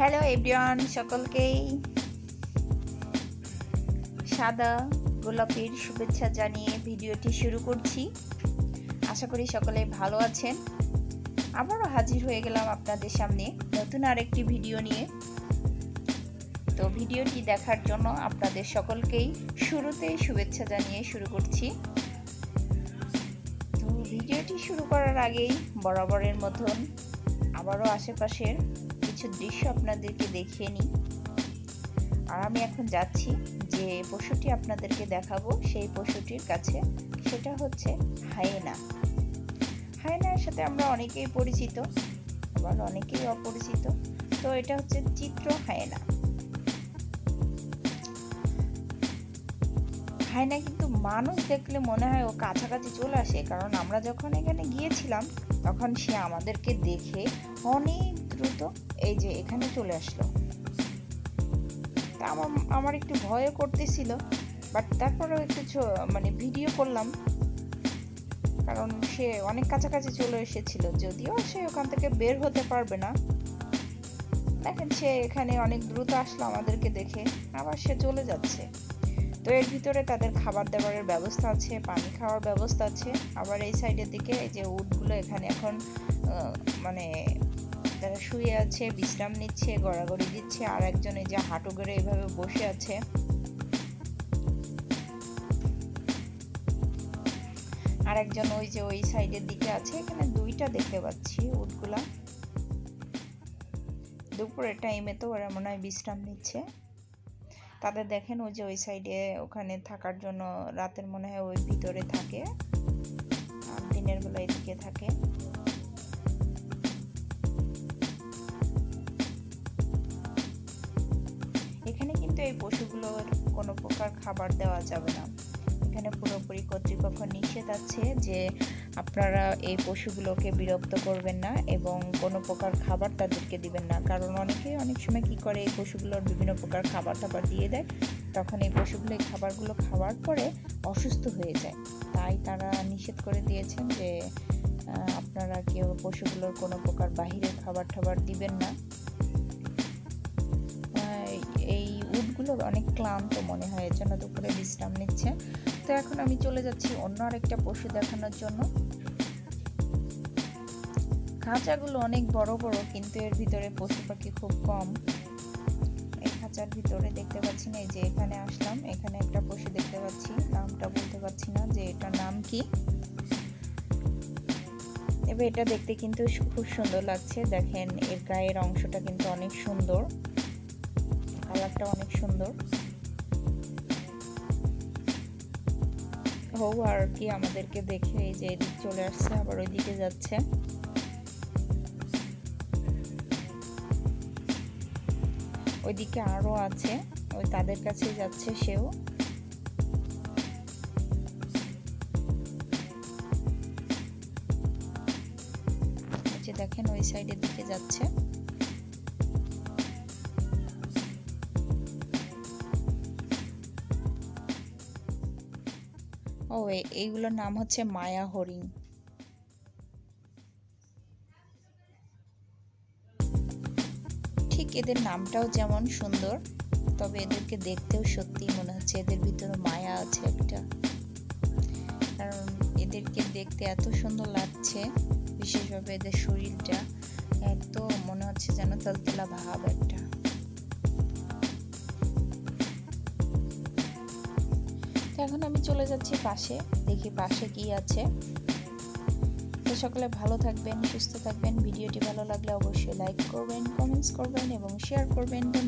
Hello everyone, সকলকেই সাদা গোলাপির শুভেচ্ছা জানিয়ে ভিডিওটি শুরু করছি। আশা করি সকলে ভালো আছেন। আবারও হাজির হয়ে গেলাম আপনাদের সামনে নতুন আরেকটি ভিডিও নিয়ে। তো ভিডিওটি দেখার জন্য আপনাদের সকলকেই শুরুতেই শুভেচ্ছা জানিয়ে শুরু করছি। তো ভিডিওটি শুরু করার আগেই বরাবরের মতন আবারও আশেপাশের কিছু দৃশ্য আপনাদেরকে দেখিয়ে নিই। আর আমি এখন যাচ্ছি যে পশুটি আপনাদেরকে দেখাবো, সেই পশুটির কাছে। সেটা হচ্ছে হায়েনা। হায়েনার সাথে আমরা অনেকেই পরিচিত, আবার অনেকেই অপরিচিত। তো এটা হচ্ছে চিত্র হায়েনা। হায়না কিন্তু মানুষ দেখলে মনে হয় ও কাছাকাছি চলে আসে, কারণ আমরা যখন এখানে গিয়েছিলাম, তখন সে আমাদেরকে দেখে অনেক দ্রুত এই যে এখানে চলে আসলো। তা আমার একটু ভয়ও করতেছিল বাট তারপরেও একটু মানে ভিডিও করলাম। কারণ সে অনেক কাছাকাছি চলে এসেছিল, যদিও সে ওখান থেকে বের হতে পারবে না। দেখেন সে এখানে অনেক দ্রুত আসলো আমাদেরকে দেখে, আবার সে চলে যাচ্ছে। তো এর ভিতরে তাদের খাবার দাবারের ব্যবস্থা আছে, পানি খাওয়ার ব্যবস্থা আছে। আবার এই সাইডের দিকে এই যে উটগুলো এখানে এখন মানে শুয়ে আছে, বিশ্রাম নিচ্ছে, গড়াগড়ি দিচ্ছে, আর একজন যে হাঁটু গড়ে এভাবে বসে আছে। আর একজন ওই যে ওই সাইডের দিকে আছে, এখানে দুইটা দেখতে পাচ্ছি, উটগুলা। দুপুরের টাইমে তো ওরা মনে হয় বিশ্রাম নিচ্ছে। তাদের দেখেন ওই যে ওই সাইডে ওখানে থাকার জন্য, রাতের মনে হয় ওই ভিতরে থাকে দিনের বেলা এদিকে থাকে। কিন্তু এই পশুগুলোর কোনো প্রকার খাবার দেওয়া যাবে না। এখানে পুরোপুরি কর্তৃপক্ষ নিষেধ আছে যে আপনারা এই পশুগুলোকে বিরক্ত করবেন না এবং কোনো প্রকার খাবার তাদেরকে দিবেন না। কারণ অনেকেই অনেক সময় কি করে, এই পশুগুলোর বিভিন্ন প্রকার খাবার টাবার দিয়ে দেয়। তখন এই পশুগুলো এই খাবারগুলো খাওয়ার পরে অসুস্থ হয়ে যায়। তাই তারা নিষেধ করে দিয়েছেন যে আপনারা কেউ পশুগুলোর কোনো প্রকার বাহিরের খাবার টাবার দিবেন না। উটগুলোর অনেক ক্লান্ত মনে হয় এর জন্য দুপুরে বিশ্রাম নিচ্ছে। তো এখন আমি চলে যাচ্ছি অন্য আরেকটা পশু দেখানোর জন্য। খাঁচাগুলো অনেক বড় বড়, কিন্তু এর ভিতরে পশু পাখি খুব কম। এই খাঁচার ভিতরে দেখতে পাচ্ছি না, এই যে এখানে আসলাম, এখানে একটা পশু দেখতে পাচ্ছি, নামটা বলতে পারছি না যে এটার নাম কি। এবার এটা দেখতে কিন্তু খুব সুন্দর লাগছে, দেখেন এর গায়ের অংশটা কিন্তু অনেক সুন্দর। কালারটা অনেক সুন্দর। হৌ আর কি আমাদেরকে দেখে এই যে এদিক চলে আসছে, আবার ওইদিকে যাচ্ছে। ওইদিকে আরও আছে, ওই তাদের কাছে যাচ্ছে সেও। দেখেন ওই সাইডের দিকে যাচ্ছে। ও এইগুলোর নাম হচ্ছে মায়া হরিণ। ঠিক এদের নামটাও যেমন সুন্দর, তবে এদেরকে দেখতেও সত্যি মনে হচ্ছে এদের ভিতরে মায়া আছে একটা। কারণ এদেরকে দেখতে এত সুন্দর লাগছে, বিশেষভাবে এদের শরীরটা, এত মনে হচ্ছে যেন তলতলা ভাব একটা। তো এখন আমি চলে যাচ্ছি পাশে, দেখি পাশে কি আছে। তো সকলে ভালো থাকবেন, সুস্থ থাকবেন, ভিডিওটি ভালো লাগলে অবশ্যই লাইক করবেন কমেন্টস করবেন এবং শেয়ার করবেন।